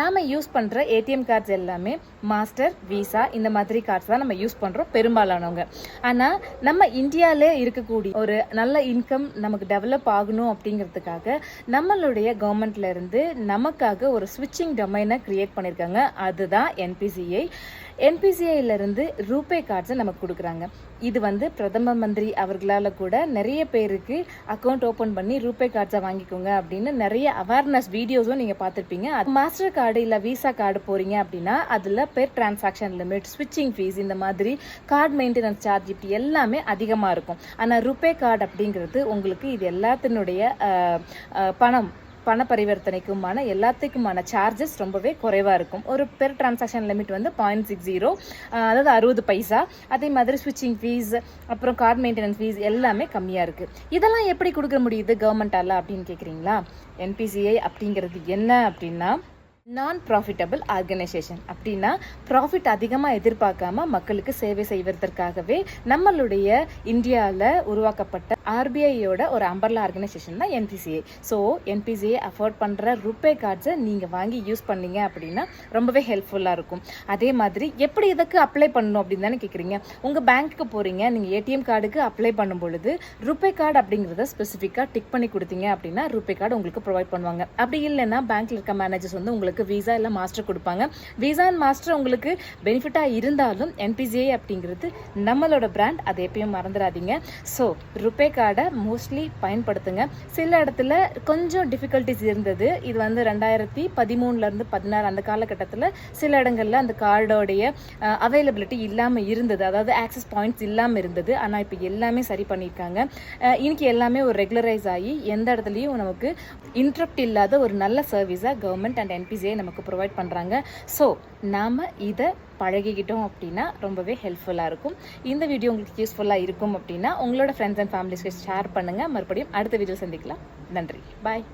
நாம யூஸ் பண்ணுற ATM cards எல்லாமே மாஸ்டர் விசா இந்த மாதிரி கார்ட்ஸ் தான் நம்ம யூஸ் பண்ணுறோம் பெரும்பாலானவங்க. ஆனால் நம்ம இந்தியாவிலே இருக்கக்கூடிய ஒரு நல்ல இன்கம் நமக்கு டெவலப் ஆகணும் அப்படிங்கிறதுக்காக நம்மளுடைய கவர்மெண்ட்ல இருந்து நமக்காக ஒரு ஸ்விட்சிங் டொமைனை கிரியேட் பண்ணியிருக்காங்க அதுதான் என்பிசிஐ என்பிசிஐலேருந்து ரூபே கார்ட்ஸை நமக்கு கொடுக்குறாங்க. இது வந்து பிரதம மந்திரி அவர்களால் கூட நிறைய பேருக்கு அக்கௌண்ட் ஓப்பன் பண்ணி ரூபே கார்ட்ஸை வாங்கிக்கோங்க அப்படின்னு நிறைய அவேர்னஸ் வீடியோஸும் நீங்கள் பார்த்துருப்பீங்க. அது மாஸ்டர் கார்டு கார்டு இல்லை விசா கார்டு போகிறீங்க அப்படின்னா அதில் பெர் டிரான்சாக்ஷன் லிமிட் ஸ்விட்சிங் ஃபீஸ் இந்த மாதிரி கார்டு மெயின்டெனன்ஸ் சார்ஜ் இப்படி எல்லாமே அதிகமாக இருக்கும். ஆனால் ரூபே கார்டு அப்படிங்கிறது உங்களுக்கு இது எல்லாத்தினுடைய பணம் பண பரிவர்த்தனைக்குமான எல்லாத்துக்குமான சார்ஜஸ் ரொம்பவே குறைவாக இருக்கும். ஒரு பெர் டிரான்சாக்ஷன் லிமிட் வந்து பாயிண்ட் சிக்ஸ் ஜீரோ அதாவது அறுபது பைசா. அதே மாதிரி ஸ்விட்சிங் ஃபீஸ் அப்புறம் கார்டு மெயின்டெனன்ஸ் ஃபீஸ் எல்லாமே கம்மியாக இருக்குது இதெல்லாம் எப்படி கொடுக்க முடியுது கவர்மெண்ட்டால் அப்படின்னு கேட்குறீங்களா என்பிசிஐ அப்படிங்கிறது என்ன அப்படின்னா நான் ப்ராஃபிட்டபிள் ஆர்கனைசேஷன் அப்படின்னா ப்ராஃபிட் அதிகமாக எதிர்பார்க்காம மக்களுக்கு சேவை செய்வதற்காகவே நம்மளுடைய இந்தியாவில் உருவாக்கப்பட்ட ஆர்பிஐயோட ஒரு அம்பர்லா ஆர்கனைசேஷன் தான் என்பிசிஐ ஸோ என்பிசிஐ அஃபோர்ட் பண்ணுற ருப்பே கார்ட்ஸை நீங்கள் வாங்கி யூஸ் பண்ணீங்க அப்படின்னா ரொம்பவே ஹெல்ப்ஃபுல்லாக இருக்கும். அதே மாதிரி எப்படி இதுக்கு அப்ளை பண்ணணும் அப்படின்னு தானே கேட்குறீங்க உங்கள் பேங்க்குக்கு போகிறீங்க நீங்கள் ஏடிஎம் கார்டுக்கு அப்ளை பண்ணும் பொழுது ருப்பே கார்டு அப்படிங்கிறத ஸ்பெசிஃபிக்காக டிக் பண்ணி கொடுத்தீங்க அப்படின்னா ருப்பே கார்டு உங்களுக்கு ப்ரொவைட் பண்ணுவாங்க. அப்படி இல்லைன்னா பேங்க்கில் இருக்க மேனேஜர்ஸ் வந்து உங்களுக்கு விசா இல்லை மாஸ்டர் கொடுப்பாங்க. விசா அண்ட் மாஸ்டர் உங்களுக்கு பெனிஃபிட்டாக இருந்தாலும் என்பிசிஐ அப்படிங்கிறது நம்மளோட பிராண்ட் அதை எப்பயும் மறந்துடாதீங்க. ஸோ ருப்பே கார்டு கார்டை மோஸ்ட்லி பயன்படுத்துங்க. சில இடத்துல கொஞ்சம் டிஃபிகல்ட்டிஸ் இருந்தது. இது வந்து ரெண்டாயிரத்தி பதிமூணுலேருந்து பதினாறு அந்த காலகட்டத்தில் சில இடங்களில் அந்த கார்டோடைய அவைலபிலிட்டி இல்லாமல் இருந்தது. அதாவது ஆக்சஸ் பாயிண்ட்ஸ் இல்லாமல் இருந்தது. ஆனால் இப்போ எல்லாமே சரி பண்ணியிருக்காங்க. இன்னைக்கு எல்லாமே ஒரு ரெகுலரைஸ் ஆகி எந்த இடத்துலையும் நமக்கு இன்ட்ரப்ட் இல்லாத ஒரு நல்ல சர்வீஸாக கவர்மெண்ட் அண்ட் என்பிசிஐ நமக்கு ப்ரொவைட் பண்ணுறாங்க ஸோ நாம் இதை பழகிக்கிட்டோம் அப்படின்னா ரொம்பவே ஹெல்ப்ஃபுல்லாக இருக்கும். இந்த வீடியோ உங்களுக்கு யூஸ்ஃபுல்லாக இருக்கும் அப்படின்னா உங்களோட ஃப்ரெண்ட்ஸ் அண்ட் ஃபேமிலி ஷேர் பண்ணுங்கள் மறுபடியும் அடுத்த வீடியோ சந்திக்கலாம். நன்றி. பாய்